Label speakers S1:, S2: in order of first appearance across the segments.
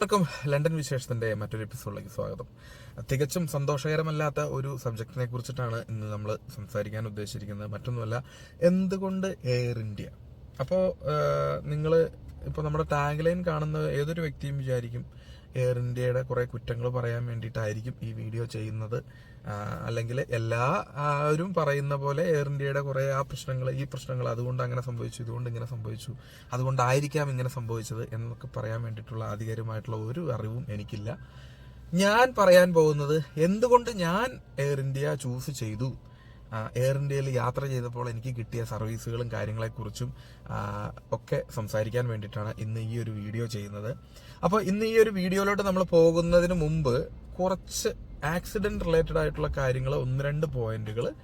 S1: എല്ലാവർക്കും ലണ്ടൻ വിശേഷത്തിന്റെ മറ്റൊരു എപ്പിസോഡിലേക്ക് സ്വാഗതം. തികച്ചും സന്തോഷകരമല്ലാത്ത ഒരു സബ്ജക്റ്റിനെ കുറിച്ചിട്ടാണ് ഇന്ന് നമ്മൾ സംസാരിക്കാൻ ഉദ്ദേശിച്ചിരിക്കുന്നത്. മറ്റൊന്നുമല്ല എന്തുകൊണ്ട് എയർ ഇന്ത്യ അപ്പോൾ നിങ്ങൾ ഇപ്പോൾ നമ്മുടെ ടാഗ് ലൈൻ കാണുന്ന ഏതൊരു വ്യക്തിയും വിചാരിക്കും എയർ ഇന്ത്യയുടെ കുറേ കുറ്റങ്ങൾ പറയാൻ വേണ്ടിയിട്ടായിരിക്കും ഈ വീഡിയോ ചെയ്യുന്നത്. അല്ലെങ്കിൽ എല്ലാ ആരും പറയുന്ന പോലെ എയർ ഇന്ത്യയുടെ കുറെ ആ പ്രശ്നങ്ങൾ ഈ പ്രശ്നങ്ങൾ അതുകൊണ്ട് അങ്ങനെ സംഭവിച്ചു ഇതുകൊണ്ട് ഇങ്ങനെ സംഭവിച്ചു അതുകൊണ്ടായിരിക്കാം ഇങ്ങനെ സംഭവിച്ചത് എന്നൊക്കെ പറയാൻ വേണ്ടിയിട്ടുള്ള ആധികാരികമായിട്ടുള്ള ഒരു അറിവും എനിക്കില്ല. ഞാൻ പറയാൻ പോകുന്നത് എന്തുകൊണ്ട് ഞാൻ എയർ ഇന്ത്യ ചൂസ് ചെയ്തു? എയർ ഇന്ത്യയിൽ യാത്ര ചെയ്തപ്പോൾ എനിക്ക് കിട്ടിയ സർവീസുകളും കാര്യങ്ങളെക്കുറിച്ചും ഒക്കെ സംസാരിക്കാൻ വേണ്ടിയിട്ടാണ് ഇന്ന് ഈ ഒരു വീഡിയോ ചെയ്യുന്നത്. അപ്പോൾ ഇന്ന് ഈ ഒരു വീഡിയോയിലോട്ട് നമ്മൾ പോകുന്നതിന് മുമ്പ് കുറച്ച് ആക്സിഡന്റ് റിലേറ്റഡ് ആയിട്ടുള്ള കാര്യങ്ങൾ ഒന്ന് രണ്ട് പോയിന്റുകൾ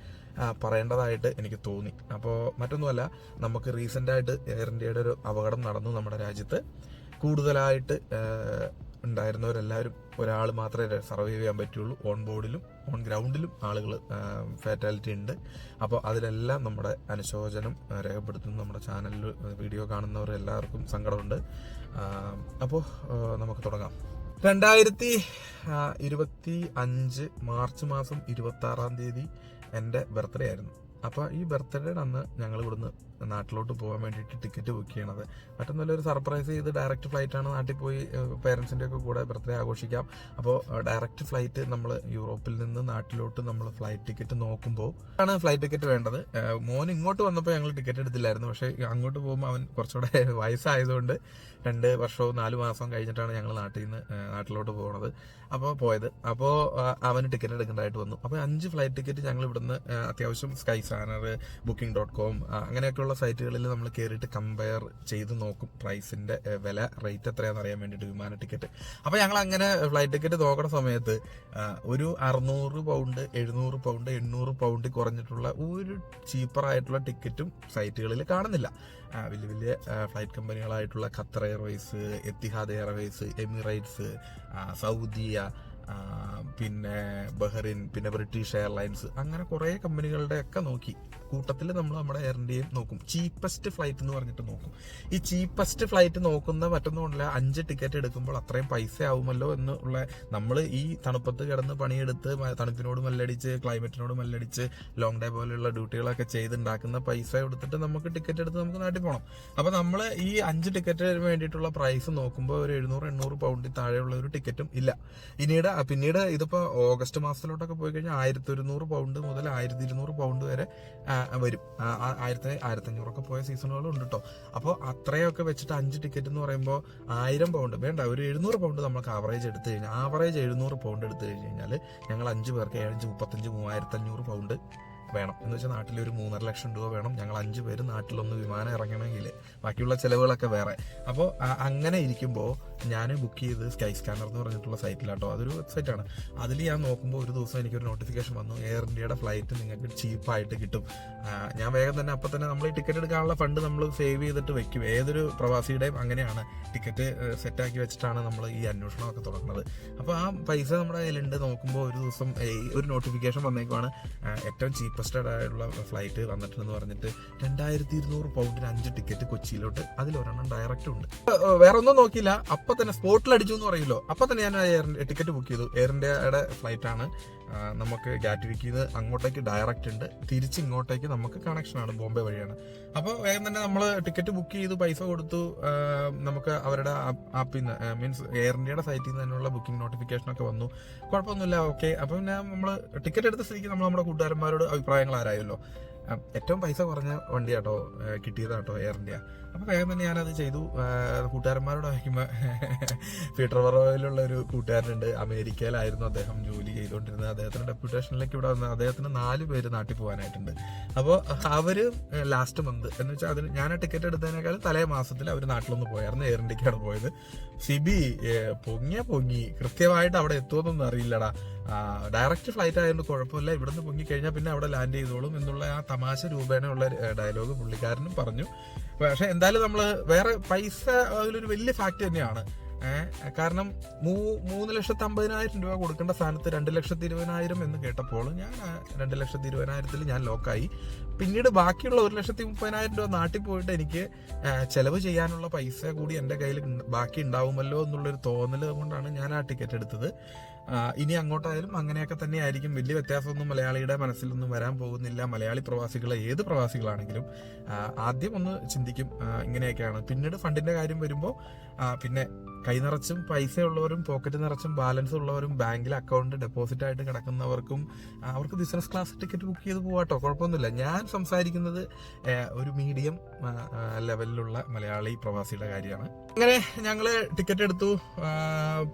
S1: പറയേണ്ടതായിട്ട് എനിക്ക് തോന്നി. അപ്പോൾ മറ്റൊന്നുമല്ല നമുക്ക് റീസെന്റായിട്ട് എയർ ഇന്ത്യയുടെ ഒരു അപകടം നടന്നു നമ്മുടെ രാജ്യത്ത്. കൂടുതലായിട്ട് ഉണ്ടായിരുന്നവരെല്ലാവരും ഒരാൾ മാത്രമേ സർവൈവ് ചെയ്യാൻ പറ്റുള്ളൂ. ഓൺ ബോർഡിലും ഓൺ ഗ്രൗണ്ടിലും ആളുകൾ ഫാറ്റാലിറ്റി ഉണ്ട്. അപ്പോൾ അതിലെല്ലാം നമ്മുടെ അനുശോചനം രേഖപ്പെടുത്തുന്നു. നമ്മുടെ ചാനലിൽ വീഡിയോ കാണുന്നവർ എല്ലാവർക്കും സങ്കടമുണ്ട്. അപ്പോൾ നമുക്ക് തുടങ്ങാം. രണ്ടായിരത്തി ഇരുപത്തി അഞ്ച് മാർച്ച് മാസം ഇരുപത്തി ആറാം തീയതി എന്റെ ബർത്ത്ഡേ ആയിരുന്നു. അപ്പോൾ ഈ ബർത്ത്ഡേയുടെ അന്ന് ഞങ്ങൾ ഇവിടുന്ന് നാട്ടിലോട്ട് പോകാൻ വേണ്ടിയിട്ട് ടിക്കറ്റ് ബുക്ക് ചെയ്യണത്. മറ്റൊന്നും നല്ലൊരു സർപ്രൈസ് ചെയ്ത് ഡയറക്റ്റ് ഫ്ലൈറ്റ് ആണ് നാട്ടിൽ പോയി പേരൻസിന്റെ ഒക്കെ കൂടെ ബർത്ത്ഡേ ആഘോഷിക്കാം. അപ്പോൾ ഡയറക്റ്റ് ഫ്ലൈറ്റ് നമ്മൾ യൂറോപ്പിൽ നിന്ന് നാട്ടിലോട്ട് നമ്മൾ ഫ്ലൈറ്റ് ടിക്കറ്റ് നോക്കുമ്പോൾ ആണ് ഫ്ലൈറ്റ് ടിക്കറ്റ് വേണ്ടത്. മോൻ ഇങ്ങോട്ട് വന്നപ്പോൾ ഞങ്ങൾ ടിക്കറ്റ് എടുത്തില്ലായിരുന്നു. പക്ഷേ അങ്ങോട്ട് പോകുമ്പോൾ അവൻ കുറച്ചുകൂടെ വയസ്സായതുകൊണ്ട് രണ്ട് വർഷവും നാല് മാസം കഴിഞ്ഞിട്ടാണ് ഞങ്ങൾ നാട്ടിൽ നിന്ന് നാട്ടിലോട്ട് പോകുന്നത് അപ്പോൾ പോയത്. അപ്പോൾ അവന് ടിക്കറ്റ് എടുക്കേണ്ടതായിട്ട് വന്നു. അപ്പോൾ അഞ്ച് ഫ്ലൈറ്റ് ടിക്കറ്റ് ഞങ്ങൾ ഇവിടുന്ന് അത്യാവശ്യം Skyscanner booking dot com അങ്ങനെയൊക്കെയുള്ള സൈറ്റുകളിൽ നമ്മൾ കയറിയിട്ട് കമ്പയർ ചെയ്ത് നോക്കും പ്രൈസിന്റെ വില റേറ്റ് എത്രയാണെന്ന് അറിയാൻ വേണ്ടിയിട്ട് വിമാന ടിക്കറ്റ് അപ്പോൾ ഞങ്ങൾ അങ്ങനെ ഫ്ലൈറ്റ് ടിക്കറ്റ് നോക്കുന്ന സമയത്ത് ഒരു അറുന്നൂറ് പൗണ്ട് എഴുന്നൂറ് പൗണ്ട് എണ്ണൂറ് പൗണ്ട് കുറഞ്ഞിട്ടുള്ള ഒരു ചീപ്പറായിട്ടുള്ള ടിക്കറ്റും സൈറ്റുകളിൽ കാണുന്നില്ല. വലിയ വലിയ flight കമ്പനികളായിട്ടുള്ള Qatar Airways Etihad Airways Emirates Saudia പിന്നെ ബഹറിൻ പിന്നെ ബ്രിട്ടീഷ് എയർലൈൻസ് അങ്ങനെ കുറേ കമ്പനികളുടെ ഒക്കെ നോക്കി. കൂട്ടത്തിൽ നമ്മൾ നമ്മുടെ എയർ ഇന്ത്യയും നോക്കും. ചീപ്പസ്റ്റ് ഫ്ലൈറ്റ് എന്ന് പറഞ്ഞിട്ട് നോക്കും. ഈ ചീപ്പസ്റ്റ് ഫ്ലൈറ്റ് നോക്കുന്ന മറ്റൊന്നുമില്ല അഞ്ച് ടിക്കറ്റ് എടുക്കുമ്പോൾ അത്രയും പൈസ ആവുമല്ലോ എന്നുള്ള നമ്മൾ ഈ തണുപ്പത്ത് കിടന്ന് പണിയെടുത്ത് തണുപ്പിനോട് മല്ലടിച്ച് ക്ലൈമറ്റിനോട് മല്ലടിച്ച് ലോങ് ഡേ പോലെയുള്ള ഡ്യൂട്ടികളൊക്കെ ചെയ്തുണ്ടാക്കുന്ന പൈസ എടുത്തിട്ട് നമുക്ക് ടിക്കറ്റ് എടുത്ത് നമുക്ക് നാട്ടിൽ പോകണം അപ്പൊ നമ്മൾ ഈ അഞ്ച് ടിക്കറ്റിന് വേണ്ടിയിട്ടുള്ള പ്രൈസ് നോക്കുമ്പോൾ ഒരു എഴുന്നൂറ് എണ്ണൂറ് പൗണ്ടിൽ താഴെയുള്ള ഒരു ടിക്കറ്റും ഇല്ല. പിന്നീട് പിന്നീട് ഇതിപ്പോ ഓഗസ്റ്റ് മാസത്തിലോട്ടൊക്കെ പോയി കഴിഞ്ഞാൽ ആയിരത്തി ഒരുന്നൂറ് പൗണ്ട് മുതൽ ആയിരത്തി ഇരുന്നൂറ് പൗണ്ട് വരെ വരും. ആയിരത്തി ആയിരത്തി അഞ്ഞൂറൊക്കെ പോയ സീസണുകളും ഉണ്ട് കേട്ടോ അപ്പോൾ അത്രയൊക്കെ വെച്ചിട്ട് അഞ്ച് ടിക്കറ്റ് എന്ന് പറയുമ്പോൾ ആയിരം പൗണ്ട് വേണ്ട ഒരു എഴുന്നൂറ് പൗണ്ട് നമുക്ക് ആവറേജ് എടുത്തു കഴിഞ്ഞാൽ ആവറേജ് എഴുന്നൂറ് പൗണ്ട് എടുത്തു കഴിഞ്ഞ് കഴിഞ്ഞാൽ ഞങ്ങൾ അഞ്ച് പേർക്ക് ഏഴഞ്ച് മുപ്പത്തഞ്ച് മൂവായിരത്തഞ്ഞൂറ് പൗണ്ട് വേണം. എന്ന് വെച്ചാൽ നാട്ടിൽ ഒരു മൂന്നര ലക്ഷം രൂപ വേണം. ഞങ്ങൾ അഞ്ച് പേര് നാട്ടിലൊന്ന് വിമാനം ഇറങ്ങണമെങ്കിൽ ബാക്കിയുള്ള ചിലവുകളൊക്കെ വേറെ. അപ്പോൾ അങ്ങനെ ഇരിക്കുമ്പോൾ ഞാൻ ബുക്ക് ചെയ്ത് സ്കൈ സ്കാനർ എന്ന് പറഞ്ഞിട്ടുള്ള സൈറ്റിലാട്ടോ അതൊരു വെബ്സൈറ്റാണ് അതിൽ ഞാൻ നോക്കുമ്പോൾ ഒരു ദിവസം എനിക്കൊരു നോട്ടിഫിക്കേഷൻ വന്നു. എയർ ഇന്ത്യയുടെ ഫ്ലൈറ്റ് നിങ്ങൾക്ക് ചീപ്പായിട്ട് കിട്ടും. ഞാൻ വേഗം തന്നെ അപ്പം തന്നെ നമ്മൾ ഈ ടിക്കറ്റ് എടുക്കാനുള്ള ഫണ്ട് നമ്മൾ സേവ് ചെയ്തിട്ട് വെക്കും. ഏതൊരു പ്രവാസിയുടെയും അങ്ങനെയാണ്. ടിക്കറ്റ് സെറ്റാക്കി വെച്ചിട്ടാണ് നമ്മൾ ഈ അന്വേഷണമൊക്കെ തുടങ്ങുന്നത്. അപ്പോൾ ആ പൈസ നമ്മുടെ കയ്യിലുണ്ട്. നോക്കുമ്പോൾ ഒരു ദിവസം ഒരു നോട്ടിഫിക്കേഷൻ വന്നേക്കുവാണ്. ഏറ്റവും ഏറ്റവും ചീപ്പസ്റ്റ് ആയിട്ടുള്ള ഫ്ലൈറ്റ് വന്നിട്ടുണ്ടെന്ന് പറഞ്ഞിട്ട് രണ്ടായിരത്തി ഇരുന്നൂറ് പൗണ്ടിന് അഞ്ച് ടിക്കറ്റ് കൊച്ചിയിലോട്ട് അതിലൊരെണ്ണം ഡയറക്റ്റ് ഉണ്ട്. വേറെ ഒന്നും നോക്കിയില്ല. അപ്പൊ തന്നെ സ്പോട്ടിൽ അടിച്ചു എന്ന് പറയില്ലോ അപ്പൊ തന്നെ ഞാൻ എയർ ടിക്കറ്റ് ബുക്ക് ചെയ്തു. എയർ ഇന്ത്യയുടെ ഫ്ലൈറ്റ് ആണ്. നമുക്ക് ഗാറ്റ്വിക്കിൽ നിന്ന് അങ്ങോട്ടേക്ക് ഡയറക്റ്റ് ഉണ്ട്. തിരിച്ച് ഇങ്ങോട്ടേക്ക് നമുക്ക് കണക്ഷനാണ് ബോംബെ വഴിയാണ്. അപ്പോൾ വേഗം തന്നെ നമ്മൾ ടിക്കറ്റ് ബുക്ക് ചെയ്ത് പൈസ കൊടുത്തു. നമുക്ക് അവരുടെ ആപ്പിൽ നിന്ന് മീൻസ് എയർ ഇന്ത്യയുടെ സൈറ്റിൽ നിന്ന് തന്നെയുള്ള ബുക്കിംഗ് നോട്ടിഫിക്കേഷൻ ഒക്കെ വന്നു. കുഴപ്പമൊന്നുമില്ല ഓക്കെ അപ്പം പിന്നെ നമ്മൾ ടിക്കറ്റ് എടുത്ത സ്ഥിതിക്ക് നമ്മൾ നമ്മുടെ കൂട്ടുകാരന്മാരോട് അഭിപ്രായങ്ങൾ ആരായല്ലോ? ഏറ്റവും പൈസ കുറഞ്ഞ വണ്ടിയാട്ടോ കിട്ടിയതാട്ടോ എയർ ഇന്ത്യ അപ്പോൾ വേഗം തന്നെ ഞാനത് ചെയ്തു. കൂട്ടുകാരന്മാരോട് അയക്കുമ്പോൾ പീറ്റർ ഒരു കൂട്ടുകാരനുണ്ട്. അമേരിക്കയിലായിരുന്നു അദ്ദേഹം ജോലി ചെയ്തുകൊണ്ടിരുന്നത്. അദ്ദേഹത്തിന്റെ ഡെപ്യൂട്ടേഷനിലേക്ക് ഇവിടെ വന്ന് അദ്ദേഹത്തിന് നാല് പേര് നാട്ടിൽ പോകാനായിട്ടുണ്ട്. അപ്പോൾ അവർ ലാസ്റ്റ് മന്ത് എന്ന് വെച്ചാൽ അതിന് ഞാൻ ടിക്കറ്റ് എടുത്തതിനേക്കാൾ തലേ മാസത്തിൽ അവർ നാട്ടിലൊന്ന് പോയായിരുന്നു. എയർ ഇന്ത്യക്കാണ് പോയത്. സിബി പൊങ്ങിയ പൊങ്ങി. കൃത്യമായിട്ട് അവിടെ എത്തുമെന്നൊന്നും അറിയില്ലടാ. ഡയറക്റ്റ് ഫ്ലൈറ്റ് ആയതുകൊണ്ട് കുഴപ്പമില്ല. ഇവിടുന്ന് പൊങ്ങി കഴിഞ്ഞാൽ പിന്നെ അവിടെ ലാൻഡ് ചെയ്തോളും എന്നുള്ള ആ തമാശ രൂപേണയുള്ള ഡയലോഗ് പുള്ളിക്കാരനും പറഞ്ഞു. പക്ഷെ എന്തായാലും നമ്മൾ വേറെ പൈസ അതിലൊരു വലിയ ഫാക്ട് തന്നെയാണ്. കാരണം മൂ മൂന്ന് ലക്ഷത്തി അമ്പതിനായിരം രൂപ കൊടുക്കേണ്ട സ്ഥാനത്ത് രണ്ട് ലക്ഷത്തി ഇരുപതിനായിരം എന്ന് കേട്ടപ്പോൾ ഞാൻ രണ്ട് ലക്ഷത്തി ഇരുപതിനായിരത്തിൽ ഞാൻ ലോക്കായി. പിന്നീട് ബാക്കിയുള്ള ഒരു ലക്ഷത്തി മുപ്പതിനായിരം രൂപ നാട്ടിൽ പോയിട്ട് എനിക്ക് ചിലവ് ചെയ്യാനുള്ള പൈസ കൂടി എന്റെ കയ്യിൽ ബാക്കി ഉണ്ടാവുമല്ലോ എന്നുള്ളൊരു തോന്നൽ കൊണ്ടാണ് ഞാൻ ആ ടിക്കറ്റ് എടുത്തത്. ഇനി അങ്ങോട്ടായാലും അങ്ങനെയൊക്കെ തന്നെ ആയിരിക്കും വലിയ വ്യത്യാസമൊന്നും മലയാളിയുടെ മനസ്സിലൊന്നും വരാൻ പോകുന്നില്ല. മലയാളി പ്രവാസികൾ ഏത് പ്രവാസികളാണെങ്കിലും ആദ്യം ഒന്ന് ചിന്തിക്കും ഇങ്ങനെയൊക്കെയാണ്. പിന്നീട് ഫണ്ടിന്റെ കാര്യം വരുമ്പോൾ പിന്നെ കൈ നിറച്ചും പൈസ ഉള്ളവരും പോക്കറ്റ് നിറച്ചും ബാലൻസ് ഉള്ളവരും ബാങ്കിൽ അക്കൗണ്ട് ഡെപ്പോസിറ്റ് ആയിട്ട് കിടക്കുന്നവർക്കും അവർക്ക് ബിസിനസ് ക്ലാസ് ടിക്കറ്റ് ബുക്ക് ചെയ്ത് പോവാട്ടോ കുഴപ്പമൊന്നുമില്ല. ഞാൻ സംസാരിക്കുന്നത് ഒരു മീഡിയം ലെവലിലുള്ള മലയാളി പ്രവാസിയുടെ കാര്യമാണ്. അങ്ങനെ ഞങ്ങൾ ടിക്കറ്റ് എടുത്തു.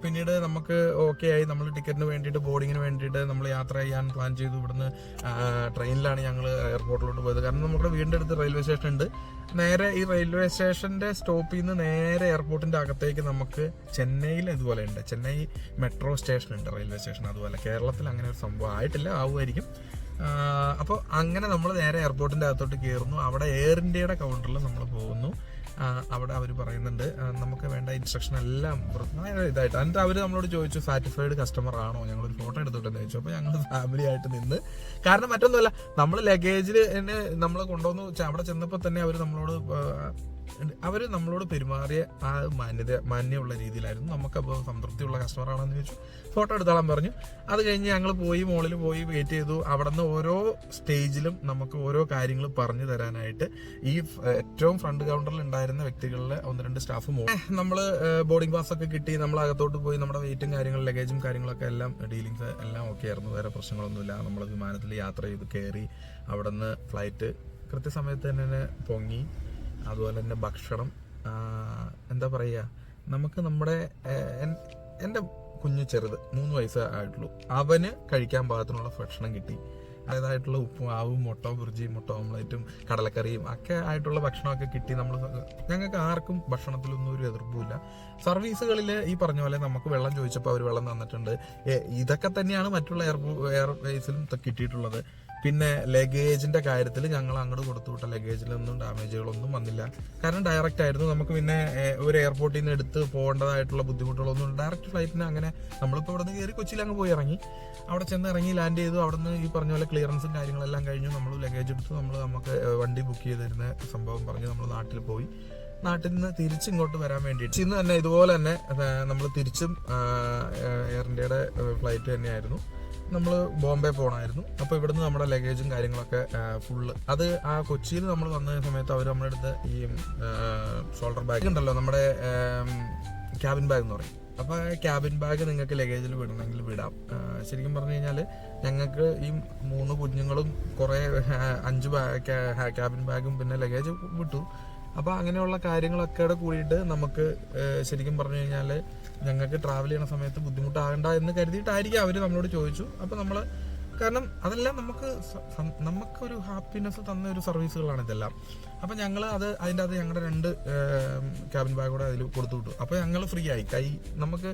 S1: പിന്നീട് നമുക്ക് ഓക്കെ ആയി. നമ്മൾ ടിക്കറ്റിന് വേണ്ടിയിട്ട് ബോർഡിങ്ങിന് വേണ്ടിയിട്ട് നമ്മൾ യാത്ര ചെയ്യാൻ പ്ലാൻ ചെയ്തു. ഇവിടുന്ന് ട്രെയിനിലാണ് ഞങ്ങൾ എയർപോർട്ടിലോട്ട് പോയത്. കാരണം നമ്മുടെ വീടിന്റെ അടുത്ത് റെയിൽവേ സ്റ്റേഷൻ ഉണ്ട്. നേരെ ഈ റെയിൽവേ സ്റ്റേഷന്റെ സ്റ്റോപ്പിൽ നിന്ന് നേരെ എയർപോർട്ടിന്റെ അകത്തേക്ക് നമുക്ക് ചെന്നൈയിൽ ഇതുപോലെ ഉണ്ട്. ചെന്നൈ മെട്രോ സ്റ്റേഷൻ ഉണ്ട് റെയിൽവേ സ്റ്റേഷൻ അതുപോലെ. കേരളത്തിൽ അങ്ങനെ ഒരു സംഭവം ആയിട്ടില്ല ആവുമായിരിക്കും. അപ്പോൾ അങ്ങനെ നമ്മൾ നേരെ എയർപോർട്ടിന്റെ അകത്തോട്ട് കയറുന്നു. അവിടെ എയർ ഇന്ത്യയുടെ കൗണ്ടറിൽ നമ്മൾ പോകുന്നു. അവിടെ അവർ പറയുന്നുണ്ട് നമുക്ക് വേണ്ട ഇൻസ്ട്രക്ഷൻ എല്ലാം ഇതായിട്ട്. എന്നിട്ട് അവർ നമ്മളോട് ചോദിച്ചു സാറ്റിസ്ഫൈഡ് കസ്റ്റമർ ആണോ? ഞങ്ങൾ ഒരു ഫോട്ടോ എടുത്തോട്ടെന്ന് ചോദിച്ചു. അപ്പോൾ ഞങ്ങൾ ഫാമിലി ആയിട്ട് നിന്ന്. കാരണം മറ്റൊന്നുമല്ല നമ്മൾ ലഗേജിൽ എന്നെ നമ്മൾ കൊണ്ടുവന്നു. അവിടെ ചെന്നപ്പോൾ തന്നെ അവർ നമ്മളോട് അവർ നമ്മളോട് പെരുമാറിയ ആ മാന്യത മാന്യമുള്ള രീതിയിലായിരുന്നു. നമുക്കപ്പോൾ സംതൃപ്തിയുള്ള കസ്റ്റമറാണെന്ന് ചോദിച്ചു. ഫോട്ടോ എടുത്തോളാൻ പറഞ്ഞു. അത് കഴിഞ്ഞ് ഞങ്ങൾ പോയി മോളിൽ പോയി വെയിറ്റ് ചെയ്തു. അവിടെ നിന്ന് ഓരോ സ്റ്റേജിലും നമുക്ക് ഓരോ കാര്യങ്ങൾ പറഞ്ഞു തരാനായിട്ട് ഈ ഏറ്റവും ഫ്രണ്ട് കൗണ്ടറിൽ ഉണ്ടായിരുന്ന വ്യക്തികളിലെ ഒന്ന് രണ്ട് സ്റ്റാഫ് നമ്മൾ ബോർഡിംഗ് പാസ് ഒക്കെ കിട്ടി. നമ്മൾ അകത്തോട്ട് പോയി. നമ്മുടെ വെയിറ്റും കാര്യങ്ങളും ലഗേജും കാര്യങ്ങളൊക്കെ എല്ലാം ഡീലിങ്സ് എല്ലാം ഓക്കെ ആയിരുന്നു. വേറെ പ്രശ്നങ്ങളൊന്നുമില്ല. നമ്മൾ വിമാനത്തിൽ യാത്ര ചെയ്ത് കയറി അവിടെ നിന്ന് ഫ്ലൈറ്റ് കൃത്യസമയത്ത് തന്നെ പൊങ്ങി. അതുപോലെ തന്നെ ഭക്ഷണം എന്താ പറയുക നമുക്ക് നമ്മുടെ എന്റെ കുഞ്ഞു ചെറുത് മൂന്ന് വയസ്സേ ആയിട്ടുള്ളൂ. അവന് കഴിക്കാൻ പാകത്തിനുള്ള ഭക്ഷണം കിട്ടി. അതായതായിട്ടുള്ള ഉപ്പും ആവും മുട്ട ബുർജിയും മുട്ട ഓംലേറ്റും കടലക്കറിയും ഒക്കെ ആയിട്ടുള്ള ഭക്ഷണമൊക്കെ കിട്ടി നമ്മൾ ഞങ്ങൾക്ക് ആർക്കും ഭക്ഷണത്തിലൊന്നും ഒരു എതിർപ്പുമില്ല. സർവീസുകളിൽ ഈ പറഞ്ഞ പോലെ നമുക്ക് വെള്ളം ചോദിച്ചപ്പോൾ അവർ വെള്ളം തന്നിട്ടുണ്ട്. ഇതൊക്കെ തന്നെയാണ് മറ്റുള്ള എയർ എയർവേസിലും കിട്ടിയിട്ടുള്ളത്. പിന്നെ ലഗേജിന്റെ കാര്യത്തിൽ ഞങ്ങൾ അങ്ങോട്ട് കൊടുത്തു വിട്ട. ലഗേജിലൊന്നും ഡാമേജുകളൊന്നും വന്നില്ല. കാരണം ഡയറക്റ്റ് ആയിരുന്നു. നമുക്ക് പിന്നെ ഒരു എയർപോർട്ടിൽ നിന്ന് എടുത്ത് പോകേണ്ടതായിട്ടുള്ള ബുദ്ധിമുട്ടുകളൊന്നും ഡയറക്റ്റ് ഫ്ലൈറ്റിന് അങ്ങനെ നമ്മളിപ്പോൾ ഇവിടെ നിന്ന് കയറി കൊച്ചിയിൽ അങ്ങ് പോയി ഇറങ്ങി. അവിടെ ചെന്ന് ഇറങ്ങി ലാൻഡ് ചെയ്തു. അവിടെ നിന്ന് ഈ പറഞ്ഞ പോലെ ക്ലിയറൻസും കാര്യങ്ങളെല്ലാം കഴിഞ്ഞു. നമ്മൾ ലഗേജ് എടുത്ത്. നമ്മൾ നമുക്ക് വണ്ടി ബുക്ക് ചെയ്തിരുന്ന സംഭവം പറഞ്ഞ് നമ്മൾ നാട്ടിൽ പോയി. നാട്ടിൽ നിന്ന് തിരിച്ചിങ്ങോട്ട് വരാൻ വേണ്ടിയിട്ട്. ഇന്ന് തന്നെ ഇതുപോലെ തന്നെ നമ്മൾ തിരിച്ചും എയർ ഇന്ത്യയുടെ ഫ്ലൈറ്റ് തന്നെയായിരുന്നു. നമ്മൾ ബോംബെ പോകണമായിരുന്നു അപ്പോൾ ഇവിടുന്ന് നമ്മുടെ ലഗേജും കാര്യങ്ങളൊക്കെ ഫുള്ള് അത് ആ കൊച്ചിയിൽ നമ്മൾ വന്ന സമയത്ത് അവർ നമ്മുടെ അടുത്ത് ഈ ഷോൾഡർ ബാഗ് ഉണ്ടല്ലോ നമ്മുടെ ക്യാബിൻ ബാഗ് എന്ന് പറയും. അപ്പോൾ ക്യാബിൻ ബാഗ് നിങ്ങൾക്ക് ലഗേജിൽ വിടണമെങ്കിൽ വിടാം. ശരിക്കും പറഞ്ഞു കഴിഞ്ഞാൽ ഞങ്ങൾക്ക് ഈ മൂന്ന് കുഞ്ഞുങ്ങളും കുറേ അഞ്ച് അഞ്ച് ക്യാബിൻ ബാഗും പിന്നെ ലഗേജ് വിട്ടു. അപ്പോൾ അങ്ങനെയുള്ള കാര്യങ്ങളൊക്കെ കൂടെ കൂടിയിട്ട് നമുക്ക് ശരിക്കും പറഞ്ഞു കഴിഞ്ഞാൽ ഞങ്ങൾക്ക് ട്രാവൽ ചെയ്യണ സമയത്ത് ബുദ്ധിമുട്ടാകണ്ട എന്ന് കരുതിയിട്ടായിരിക്കും അവർ നമ്മളോട് ചോദിച്ചു. അപ്പോൾ നമ്മൾ കാരണം അതെല്ലാം നമുക്ക് നമുക്കൊരു ഹാപ്പിനെസ് തന്ന ഒരു സർവീസുകളാണ് ഇതെല്ലാം. അപ്പോൾ ഞങ്ങൾ അത് അതിന്റെ അത് ഞങ്ങളുടെ രണ്ട് ക്യാബിൻ ബാഗ് കൂടെ അതിൽ കൊടുത്തു വിട്ടു. അപ്പോൾ ഞങ്ങൾ ഫ്രീ ആയി. കൈ നമുക്ക്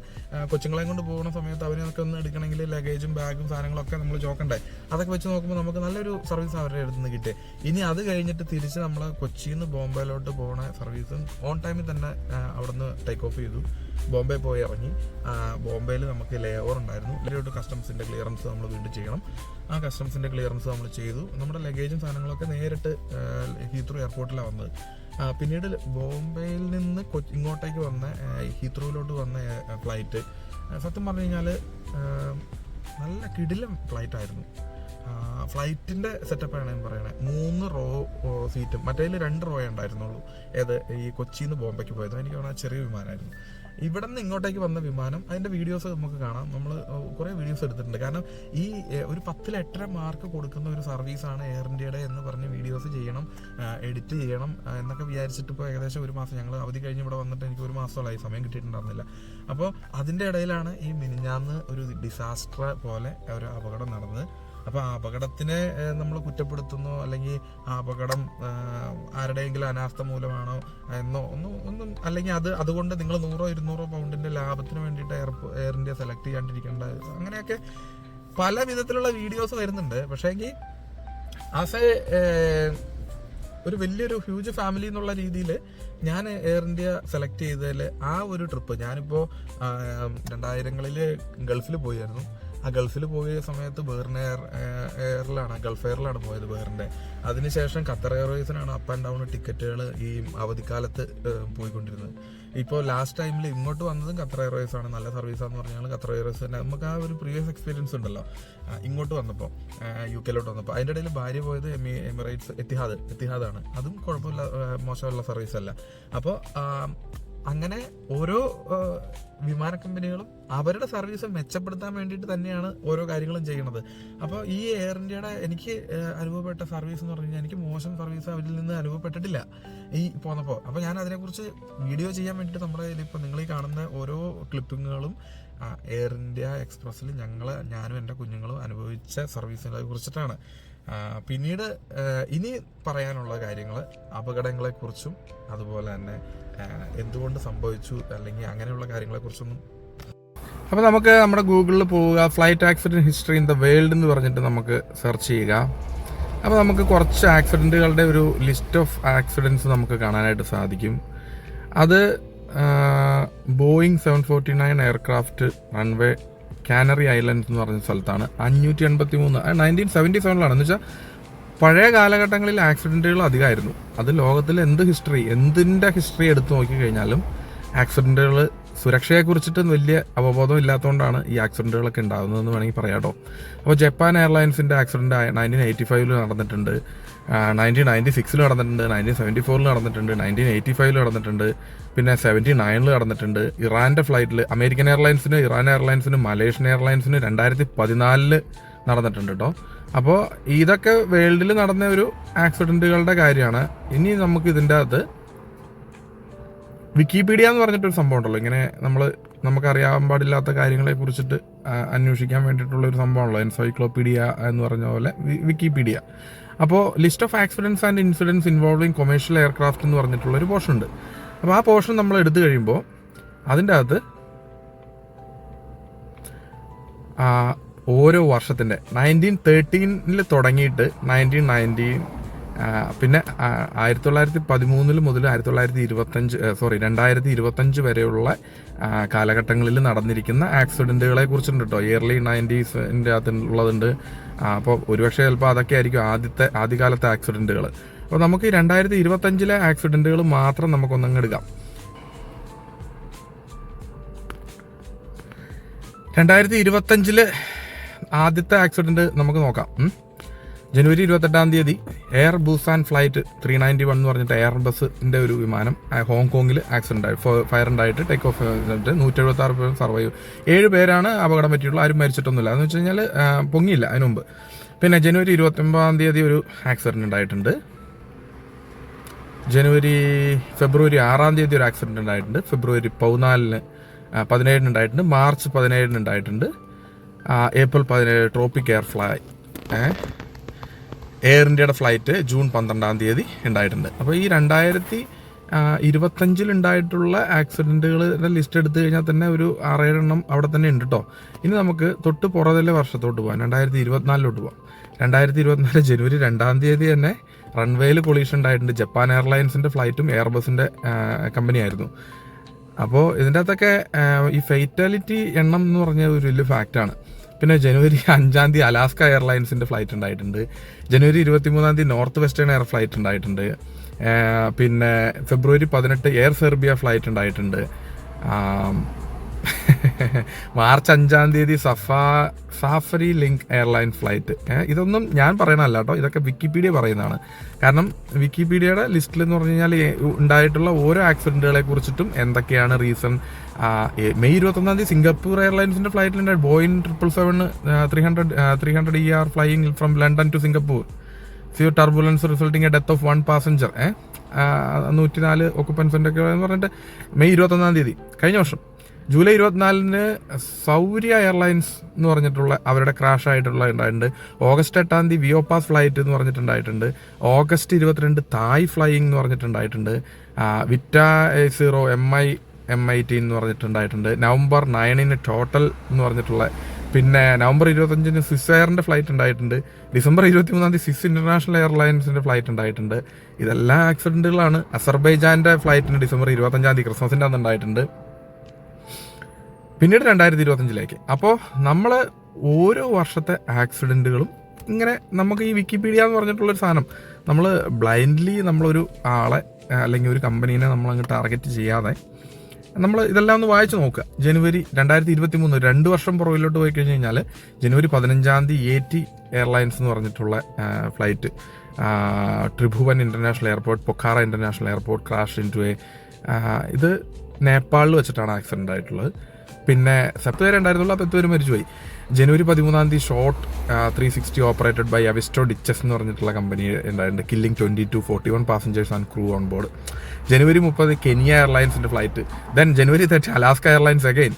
S1: കൊച്ചുങ്ങളെ കൊണ്ട് പോകുന്ന സമയത്ത് അവരൊക്കെ ഒന്ന് എടുക്കണമെങ്കിൽ ലഗേജും ബാഗും സാധനങ്ങളൊക്കെ നമ്മൾ ചോക്കണ്ടേ? അതൊക്കെ വെച്ച് നോക്കുമ്പോൾ നമുക്ക് നല്ലൊരു സർവീസ് അവരുടെ അടുത്ത് നിന്ന് കിട്ടി. ഇനി അത് കഴിഞ്ഞിട്ട് തിരിച്ച് നമ്മൾ കൊച്ചിയിൽ നിന്ന് ബോംബെയിലോട്ട് പോകുന്ന സർവീസും ഓൺ ടൈമിൽ തന്നെ അവിടെ നിന്ന് ടേക്ക് ഓഫ് ചെയ്തു. ബോംബെ പോയി ഇറങ്ങി. ബോംബെയിൽ നമുക്ക് ലേ ഓവർ ഉണ്ടായിരുന്നു. ഇതിലോട്ട് കസ്റ്റംസിന്റെ ക്ലിയറൻസ് നമ്മൾ വീണ്ടും ചെയ്യണം. ആ കസ്റ്റംസിന്റെ ക്ലിയറൻസ് നമ്മൾ ചെയ്തു. നമ്മുടെ ലഗേജും സാധനങ്ങളൊക്കെ നേരിട്ട് ഹീത്രൂ എയർപോർട്ടിലാണ് വന്നത്. പിന്നീട് ബോംബെയിൽ നിന്ന് ഇങ്ങോട്ടേക്ക് വന്ന ഹീത്രൂവിലോട്ട് വന്ന ഫ്ലൈറ്റ് സത്യം പറഞ്ഞു കഴിഞ്ഞാൽ നല്ല കിടിലം ഫ്ലൈറ്റ് ആയിരുന്നു. ഫ്ലൈറ്റിന്റെ സെറ്റപ്പാണ് ഞാൻ പറയണത് മൂന്ന് റോ സീറ്റും മറ്റേതിൽ രണ്ട് റോയേ ഉണ്ടായിരുന്നുള്ളൂ. ഏത് ഈ കൊച്ചിയിൽ നിന്ന് ബോംബെക്ക് പോയത്. എനിക്ക് പറഞ്ഞാൽ ചെറിയ വിമാനമായിരുന്നു ഇവിടെ നിന്ന് ഇങ്ങോട്ടേക്ക് വന്ന വിമാനം അതിന്റെ വീഡിയോസ് നമുക്ക് കാണാം. നമ്മൾ കുറേ വീഡിയോസ് എടുത്തിട്ടുണ്ട്. കാരണം ഈ ഒരു പത്തിൽ എട്ടര മാർക്ക് കൊടുക്കുന്ന ഒരു സർവീസാണ് എയർ ഇന്ത്യയുടെ എന്ന് പറഞ്ഞ് വീഡിയോസ് ചെയ്യണം എഡിറ്റ് ചെയ്യണം എന്നൊക്കെ വിചാരിച്ചിട്ട് ഇപ്പോൾ ഏകദേശം ഒരു മാസം ഞങ്ങൾ അവധി കഴിഞ്ഞ് ഇവിടെ വന്നിട്ട് എനിക്ക് ഒരു മാസത്തോളമായി സമയം കിട്ടിയിട്ടുണ്ടായിരുന്നില്ല. അപ്പോൾ അതിന്റെ ഇടയിലാണ് ഈ മിനിഞ്ഞാന്ന് ഒരു ഡിസാസ്റ്റർ പോലെ ഒരു അപകടം നടന്നത്. അപ്പോൾ ആ അപകടത്തിനെ നമ്മൾ കുറ്റപ്പെടുത്തുന്നു അല്ലെങ്കിൽ ആ അപകടം ആരുടെയെങ്കിലും അനാസ്ഥ മൂലമാണോ എന്നോ ഒന്നും ഒന്നും അല്ലെങ്കിൽ അത് അതുകൊണ്ട് നിങ്ങൾ നൂറോ ഇരുന്നൂറോ പൗണ്ടിന്റെ ലാഭത്തിന് വേണ്ടിയിട്ട് എയർ എയർ ഇന്ത്യ സെലക്ട് ചെയ്യാണ്ടിരിക്കേണ്ട അങ്ങനെയൊക്കെ പല വിധത്തിലുള്ള വീഡിയോസ് വരുന്നുണ്ട്. പക്ഷേ എങ്കിൽ ആസ് എ ഒരു വലിയൊരു ഹ്യൂജ് ഫാമിലി എന്നുള്ള രീതിയിൽ ഞാൻ എയർ ഇന്ത്യ സെലക്ട് ചെയ്തതിൽ ആ ഒരു ട്രിപ്പ് ഞാനിപ്പോൾ രണ്ടായിരങ്ങളിൽ ഗൾഫിൽ പോയായിരുന്നു ആ ഗൾഫിൽ പോയ സമയത്ത് ബേറിന്റെ എയർ എയറിലാണ് ഗൾഫ് എയറിലാണ് പോയത് ബേറിന്റെ. അതിനുശേഷം ഖത്തർ എയർവേസിനാണ് അപ്പ് ആൻഡ് ഡൗൺ ടിക്കറ്റുകൾ ഈ അവധിക്കാലത്ത് പോയിക്കൊണ്ടിരുന്നത്. ഇപ്പോൾ ലാസ്റ്റ് ടൈമിൽ ഇങ്ങോട്ട് വന്നതും ഖത്തർ എയർവേസ് ആണ് നല്ല സർവീസാന്ന് പറഞ്ഞാൽ ഖത്തർ എയർവേസ് തന്നെ നമുക്ക് ആ ഒരു പ്രീവിയസ് എക്സ്പീരിയൻസ് ഉണ്ടല്ലോ. ഇങ്ങോട്ട് വന്നപ്പോൾ യു കെയിലോട്ട് വന്നപ്പോൾ അതിന്റെ ഇടയിൽ ഭാര്യ പോയത് എമി എമിറേറ്റ്സ് എത്തിഹാദ് എത്തിഹാദാണ്. അതും കുഴപ്പമില്ല മോശമുള്ള സർവീസ് അല്ല. അപ്പോൾ അങ്ങനെ ഓരോ വിമാന കമ്പനികളും അവരുടെ സർവീസ് മെച്ചപ്പെടുത്താൻ വേണ്ടിയിട്ട് തന്നെയാണ് ഓരോ കാര്യങ്ങളും ചെയ്യുന്നത്. അപ്പോൾ ഈ എയർ ഇന്ത്യയുടെ എനിക്ക് അനുഭവപ്പെട്ട സർവീസ് എന്ന് പറഞ്ഞു കഴിഞ്ഞാൽ എനിക്ക് മോശം സർവീസ് അവരിൽ നിന്ന് അനുഭവപ്പെട്ടിട്ടില്ല. ഈ പോന്നപ്പോൾ അപ്പോൾ ഞാൻ അതിനെക്കുറിച്ച് വീഡിയോ ചെയ്യാൻ വേണ്ടിയിട്ട് നമ്മുടെ ഇപ്പോൾ നിങ്ങൾ ഈ കാണുന്ന ഓരോ ക്ലിപ്പിങ്ങുകളും എയർ ഇന്ത്യ എക്സ്പ്രസ്സിൽ ഞങ്ങൾ ഞാനും എന്റെ കുഞ്ഞുങ്ങളും അനുഭവിച്ച സർവീസുകളെ കുറിച്ചിട്ടാണ്. പിന്നീട് ഇനി പറയാനുള്ള കാര്യങ്ങൾ അപകടങ്ങളെക്കുറിച്ചും അതുപോലെ തന്നെ എന്തുകൊണ്ട് സംഭവിച്ചു? അല്ലെങ്കിൽ അങ്ങനെയുള്ള കാര്യങ്ങളെക്കുറിച്ചൊന്നും അപ്പോൾ നമുക്ക് നമ്മുടെ ഗൂഗിളിൽ പോവുക. Flight accident history in the world എന്ന് പറഞ്ഞിട്ട് നമുക്ക് സെർച്ച് ചെയ്യുക. അപ്പോൾ നമുക്ക് കുറച്ച് ആക്സിഡന്റുകളുടെ ഒരു ലിസ്റ്റ് ഓഫ് ആക്സിഡന്റ്സ് നമുക്ക് കാണാനായിട്ട് സാധിക്കും. അത് Boeing seven forty nine aircraft runway Canary Island എന്ന് പറഞ്ഞ സ്ഥലത്താണ്. അഞ്ഞൂറ്റി എൺപത്തി മൂന്ന് നയന്റീൻ സെവന്റി സെവനിലാണ് എന്ന് വെച്ചാൽ പഴയ കാലഘട്ടങ്ങളിൽ ആക്സിഡന്റുകൾ അധികമായിരുന്നു. അത് ലോകത്തിൽ എന്ത് ഹിസ്റ്ററി എന്തിന്റെ ഹിസ്റ്ററി എടുത്തു നോക്കിക്കഴിഞ്ഞാലും ആക്സിഡന്റുകൾ സുരക്ഷയെക്കുറിച്ചിട്ട് വലിയ അവബോധം ഇല്ലാത്തതുകൊണ്ടാണ് ഈ ആക്സിഡന്റുകളൊക്കെ ഉണ്ടാകുന്നതെന്ന് വേണമെങ്കിൽ പറയാം കേട്ടോ. അപ്പോൾ ജപ്പാൻ എയർലൈൻസിന്റെ ആക്സിഡന്റ് നയന്റീൻ എയ്റ്റി ഫൈവിൽ നടന്നിട്ടുണ്ട്. നയന്റീൻ നയന്റി സിക്സിൽ നടന്നിട്ടുണ്ട് നയന്റീൻ സെവന്റി ഫോറിൽ നടന്നിട്ടുണ്ട് നയന്റീൻ എയ്റ്റി ഫൈവിൽ നടന്നിട്ടുണ്ട് പിന്നെ സെവന്റി നയനിൽ നടന്നിട്ടുണ്ട്. ഇറാന്റെ ഫ്ലൈറ്റിൽ അമേരിക്കൻ എയർലൈൻസിന് ഇറാൻ എയർലൈൻസിന് മലേഷ്യൻ എയർലൈൻസിന് രണ്ടായിരത്തി പതിനാലിൽ നടന്നിട്ടുണ്ട് കേട്ടോ. അപ്പോൾ ഇതൊക്കെ വേൾഡിൽ നടന്ന ഒരു ആക്സിഡന്റുകളുടെ കാര്യമാണ്. ഇനി നമുക്ക് ഇതിന്റെ അകത്ത് വിക്കിപീഡിയ എന്ന് പറഞ്ഞിട്ടൊരു സംഭവം ഉണ്ടല്ലോ. ഇങ്ങനെ നമ്മൾ നമുക്കറിയാൻ പാടില്ലാത്ത കാര്യങ്ങളെ കുറിച്ചിട്ട് അന്വേഷിക്കാൻ വേണ്ടിയിട്ടുള്ള ഒരു സംഭവമാണല്ലോ എൻസൈക്ലോപീഡിയ എന്ന് പറഞ്ഞ പോലെ വിക്കിപീഡിയ അപ്പോൾ list of accidents and incidents involving commercial aircraft എന്ന് പറഞ്ഞിട്ടുള്ള ഒരു പോർഷൻ ഉണ്ട്. അപ്പോൾ ആ പോർഷൻ നമ്മൾ എടുത്തു കഴിയുമ്പോൾ അതിന്റെ അകത്ത് ഓരോ വർഷത്തിന്റെ നയന്റീൻ തേർട്ടീനിൽ തുടങ്ങിയിട്ട് നയന്റീൻ നയന്റീൻ പിന്നെ ആയിരത്തി തൊള്ളായിരത്തി പതിമൂന്നിൽ മുതൽ ആയിരത്തി തൊള്ളായിരത്തി ഇരുപത്തഞ്ച് സോറി രണ്ടായിരത്തി ഇരുപത്തഞ്ച് വരെയുള്ള കാലഘട്ടങ്ങളിൽ നടന്നിരിക്കുന്ന ആക്സിഡന്റുകളെ കുറിച്ചുണ്ട് കേട്ടോ ഇയർലി നയന്റീസിന്റെ അതിനുള്ളതുണ്ട് അപ്പോൾ ഒരുപക്ഷെ ചിലപ്പോൾ അതൊക്കെ ആയിരിക്കും ആദ്യത്തെ ആദ്യകാലത്തെ ആക്സിഡന്റുകൾ അപ്പോൾ നമുക്ക് ഈ രണ്ടായിരത്തി ഇരുപത്തഞ്ചിലെ ആക്സിഡന്റുകൾ മാത്രം നമുക്കൊന്നങ്ങ് എടുക്കാം. രണ്ടായിരത്തി ഇരുപത്തഞ്ചിൽ ആദ്യത്തെ ആക്സിഡന്റ് നമുക്ക് നോക്കാം. ജനുവരി ഇരുപത്തെട്ടാം തീയതി Air Busan flight three ninety one എന്ന് പറഞ്ഞിട്ട് എയർ ബസിന്റെ ഒരു വിമാനം ഹോങ്കോങ്ങിൽ ആക്സിഡന്റ് ആയി ഫയർ ഉണ്ടായിട്ട് ടേക്ക് ഓഫ് ചെയ്തിട്ട് നൂറ്റി എഴുപത്തി ആറ് പേർ സർവൈവ് ഏഴ് പേരാണ് അപകടം പറ്റിയിട്ടുള്ളത് ആരും മരിച്ചിട്ടൊന്നുമില്ല. എന്ന് വെച്ച് കഴിഞ്ഞാൽ പൊങ്ങിയില്ല അതിനു മുമ്പ്. പിന്നെ ജനുവരി ഇരുപത്തി ഒമ്പതാം തീയതി ഒരു ആക്സിഡന്റ് ഉണ്ടായിട്ടുണ്ട്. ജനുവരി ഫെബ്രുവരി ആറാം തീയതി ഒരു ആക്സിഡന്റ് ഉണ്ടായിട്ടുണ്ട്. ഫെബ്രുവരി പതിനാലിന് പതിനേഴിന് ഉണ്ടായിട്ടുണ്ട്. മാർച്ച് പതിനേഴിന് ഉണ്ടായിട്ടുണ്ട്. ഏപ്രിൽ പതിനേഴ് ട്രോപ്പിക് എയർ ഫ്ലൈ എയർ ഇന്ത്യയുടെ ഫ്ലൈറ്റ് ജൂൺ പന്ത്രണ്ടാം തീയതി ഉണ്ടായിട്ടുണ്ട്. അപ്പോൾ ഈ രണ്ടായിരത്തി ഇരുപത്തഞ്ചിൽ ഉണ്ടായിട്ടുള്ള ആക്സിഡന്റുകളുടെ ലിസ്റ്റ് എടുത്തു കഴിഞ്ഞാൽ തന്നെ ഒരു ആറേഴെണ്ണം അവിടെ തന്നെ ഉണ്ട് കേട്ടോ ഇനി നമുക്ക് തൊട്ട് പുറതല്ലേ വർഷത്തോട്ട് പോകാം രണ്ടായിരത്തി ഇരുപത്തിനാലിലോട്ട് പോകാം രണ്ടായിരത്തി ഇരുപത്തിനാല് ജനുവരി രണ്ടാം തീയതി തന്നെ റൺവേയിൽ കൊളീഷൻ ഉണ്ടായിട്ടുണ്ട്. ജപ്പാൻ എയർലൈൻസിന്റെ ഫ്ലൈറ്റും എയർബസിന്റെ കമ്പനിയായിരുന്നു. അപ്പോൾ ഇതിന്റെ അകത്തൊക്കെ ഈ ഫെയ്റ്റാലിറ്റി എണ്ണം എന്ന് പറഞ്ഞ ഒരു വലിയ ഫാക്റ്റാണ് പിന്നെ ജനുവരി അഞ്ചാം തീയതി അലാസ്ക എയർലൈൻസിന്റെ ഫ്ലൈറ്റ് ഉണ്ടായിട്ടുണ്ട്. ജനുവരി ഇരുപത്തി മൂന്നാം തീയതി നോർത്ത് വെസ്റ്റേൺ എയർ ഫ്ലൈറ്റ് ഉണ്ടായിട്ടുണ്ട്. പിന്നെ ഫെബ്രുവരി പതിനെട്ട് എയർ സെർബിയ ഫ്ലൈറ്റ് ഉണ്ടായിട്ടുണ്ട്. മാർച്ച് അഞ്ചാം തീയതി സഫാ സാഫരി ലിങ്ക് എയർലൈൻ ഫ്ലൈറ്റ്. ഇതൊന്നും ഞാൻ പറയണല്ല കേട്ടോ. ഇതൊക്കെ വിക്കിപീഡിയ പറയുന്നതാണ്. കാരണം വിക്കിപീഡിയയുടെ ലിസ്റ്റിൽ എന്ന് പറഞ്ഞു കഴിഞ്ഞാൽ ഉണ്ടായിട്ടുള്ള ഓരോ ആക്സിഡന്റുകളെ കുറിച്ചിട്ടും എന്തൊക്കെയാണ് റീസൺ? മെയ് ഇരുപത്തൊന്നാം തീയതി സിംഗപ്പൂർ എയർലൈൻസിന്റെ ഫ്ലൈറ്റിലുണ്ട്. Boeing triple seven three hundred three hundred E R flying from London to Singapore സിയോ turbulence resulting a death of one passenger നൂറ്റിനാല് ഒക്കുപ്പൻസിന്റെ ഒക്കെ എന്ന് പറഞ്ഞിട്ട് മെയ് ഇരുപത്തൊന്നാം തീയതി കഴിഞ്ഞ വർഷം. ജൂലൈ ഇരുപത്തിനാലിന് സൗര്യ എയർലൈൻസ് എന്ന് പറഞ്ഞിട്ടുള്ള അവരുടെ ക്രാഷ് ആയിട്ടുള്ള ഉണ്ടായിട്ടുണ്ട് ഓഗസ്റ്റ് എട്ടാം തീയതി വിയോപാസ് ഫ്ലൈറ്റ് എന്ന് പറഞ്ഞിട്ടുണ്ടായിട്ടുണ്ട്. ഓഗസ്റ്റ് ഇരുപത്തിരണ്ട് തായ് ഫ്ലൈയിങ് എന്ന് പറഞ്ഞിട്ടുണ്ടായിട്ടുണ്ട്. വിറ്റ zero M I M I T എന്ന് പറഞ്ഞിട്ടുണ്ടായിട്ടുണ്ട്. നവംബർ നയനിന് ടോട്ടൽ എന്ന് പറഞ്ഞിട്ടുള്ള പിന്നെ നവംബർ ഇരുപത്തഞ്ചിന് സ്വിസ് എയറിന്റെ ഫ്ലൈറ്റ് ഉണ്ടായിട്ടുണ്ട്. ഡിസംബർ ഇരുപത്തി മൂന്നാം തീയതി സ്വിസ് ഇന്റർനാഷണൽ എയർലൈൻസിന്റെ ഫ്ലൈറ്റ് ഉണ്ടായിട്ടുണ്ട്. ഇതെല്ലാം ആക്സിഡന്റുകളാണ്. അസർബൈജാന്റെ ഫ്ലൈറ്റിന് ഡിസംബർ ഇരുപത്തഞ്ചാം തീയതി ക്രിസ്മസിന്റെ അന്ന് ഉണ്ടായിട്ടുണ്ട്. പിന്നീട് രണ്ടായിരത്തി ഇരുപത്തഞ്ചിലേക്ക് അപ്പോൾ നമ്മൾ ഓരോ വർഷത്തെ ആക്സിഡന്റുകളും ഇങ്ങനെ നമുക്ക് ഈ വിക്കിപീഡിയ എന്ന് പറഞ്ഞിട്ടുള്ളൊരു സാധനം നമ്മൾ ബ്ലൈൻഡ്ലി നമ്മളൊരു ആളെ അല്ലെങ്കിൽ ഒരു കമ്പനീനെ നമ്മൾ അങ്ങ് ടാർഗറ്റ് ചെയ്യാതെ നമ്മൾ ഇതെല്ലാം ഒന്ന് വായിച്ചു നോക്കുക. ജനുവരി രണ്ടായിരത്തി ഇരുപത്തി മൂന്ന് രണ്ട് വർഷം പുറകിലോട്ട് പോയി കഴിഞ്ഞ് കഴിഞ്ഞാൽ ജനുവരി പതിനഞ്ചാം തീയതി എ ടി എയർലൈൻസ് എന്ന് പറഞ്ഞിട്ടുള്ള flight Tribhuvan international airport Pokhara international airport crash into a ഇത് നേപ്പാളിൽ വെച്ചിട്ടാണ് ആക്സിഡന്റ് ആയിട്ടുള്ളത്. പിന്നെ സെപ്റ്റ് വരെ ഉണ്ടായിരുന്നുള്ളൂ അപ്പോൾ എത്തുവരും മരിച്ചുപോയി. ജനുവരി പതിമൂന്നാം തീയതി short three sixty operated by അവിസ്റ്റോ ഡിച്ചസ് എന്ന് പറഞ്ഞിട്ടുള്ള കമ്പനി ഉണ്ടായിട്ടുണ്ട്. Killing twenty two forty one passengers and crew on board ജനുവരി മുപ്പത് കെനിയ എയർലൈൻസിന്റെ ഫ്ലൈറ്റ് ദെൻ ജനുവരി തേർട്ടി അലാസ്ക എയർലൈൻസ് അഗൈൻ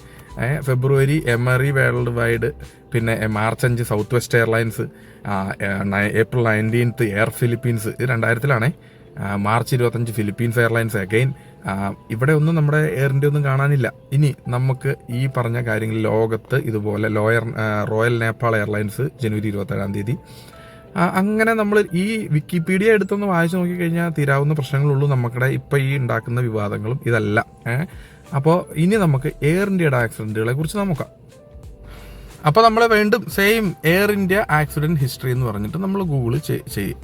S1: ഫെബ്രുവരി എമറി വേൾഡ് വൈഡ് പിന്നെ എ, മാർച്ച് അഞ്ച് സൗത്ത് വെസ്റ്റ് എയർലൈൻസ് ഏപ്രിൽ നയന്റീൻത്ത് എയർ ഫിലിപ്പീൻസ് ഇത് രണ്ടായിരത്തിലാണേ. മാർച്ച് ഇരുപത്തഞ്ച് ഫിലിപ്പീൻസ് എയർലൈൻസ് അഗൈൻ ഇവിടെ ഒന്നും നമ്മുടെ എയർ ഇന്ത്യ ഒന്നും കാണാനില്ല. ഇനി നമുക്ക് ഈ പറഞ്ഞ കാര്യങ്ങൾ ലോകത്ത് ഇതുപോലെ ലോയർ റോയൽ നേപ്പാൾ എയർലൈൻസ് ജനുവരി ഇരുപത്തേഴാം തീയതി. അങ്ങനെ നമ്മൾ ഈ വിക്കിപീഡിയ എടുത്തൊന്ന് വായിച്ചു നോക്കിക്കഴിഞ്ഞാൽ തീരാവുന്ന പ്രശ്നങ്ങളുള്ളൂ നമുക്കിടെ ഇപ്പം ഈ ഉണ്ടാക്കുന്ന വിവാദങ്ങളും ഇതല്ല. അപ്പോൾ ഇനി നമുക്ക് എയർ ഇന്ത്യയുടെ ആക്സിഡന്റുകളെ കുറിച്ച് നോക്കാം. അപ്പോൾ നമ്മൾ വീണ്ടും same Air India accident history എന്ന് പറഞ്ഞിട്ട് നമ്മൾ ഗൂഗിൾ ചെയ്യും.